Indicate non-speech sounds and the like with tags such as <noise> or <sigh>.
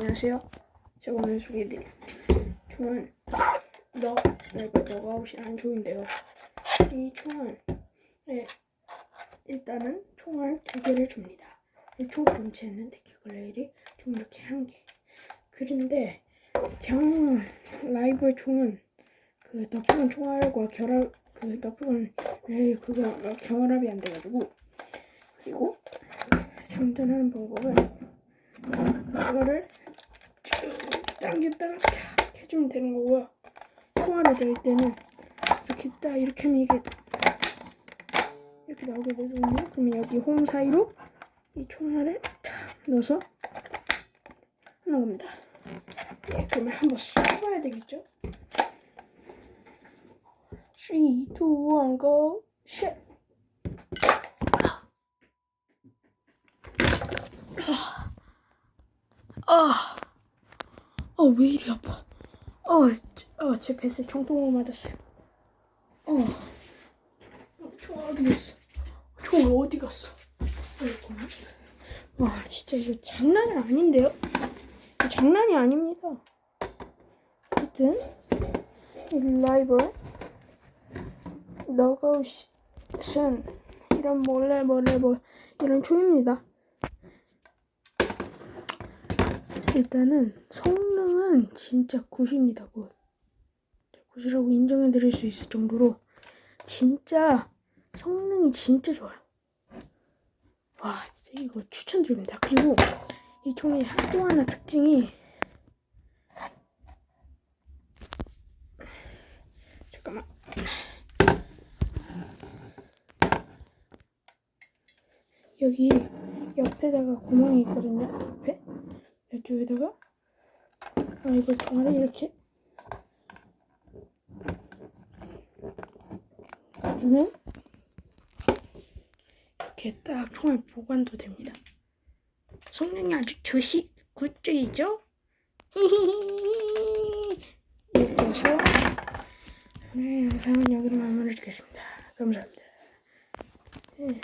안녕하세요. 제가 오늘 소개해드릴 총은 너 내가 너가 아웃이라는 총인데요. 이 총은 네, 일단은 총알 두 개를 줍니다. 이총 본체는 테크니컬 레일이 총 이렇게 한 개. 그런데 경 라이벌 총은 그 나쁜 총알과 결합 그 나쁜 레일 그거 결합이 안 돼가지고 그리고 장전하는 방법은 이거를 쭉 당겼다가 탁 해주면 되는 거고요. 총알을 낼 때는 이렇게 딱 이렇게 하면 이게 이렇게 나오게 되거든요. 그러면 여기 홈 사이로 이 총알을 탁 넣어서 하는 겁니다. 예, 그러면 한번 쏴봐야 되겠죠? 3, 2, 1, go, shit! 아, 어, 왜 이리 아파? 어, 저- 어, 제 뱃에 총통으로 맞았어요. 어, 어, 총 어디 갔어? 총 어디 갔어? 와, 진짜 이거 장난이 아닌데요? 장난이 아닙니다. 하여튼, 이 라이벌, 너가웃은 이런 몰래 몰래 뭐 이런 총입니다. 일단은 성 능은 진짜 굿입니다. 굿. 굿이라고 인정해 드릴 수 있을 정도로 진짜 성능이 진짜 좋아요. 와, 진짜 이거 추천드립니다. 그리고 이 총의 또 하나 특징이 잠깐만. 여기 옆에다가 구멍이 있거든요. 옆에. 이쪽에다가 아 이거 총알을 이렇게 주면 이렇게 딱 총알 보관도 됩니다. 성능이 아주 좋시 굿쪽이죠? <laughs> 이렇게 해서 오늘 영상은 여기로 마무리 짓겠습니다. 감사합니다. 네.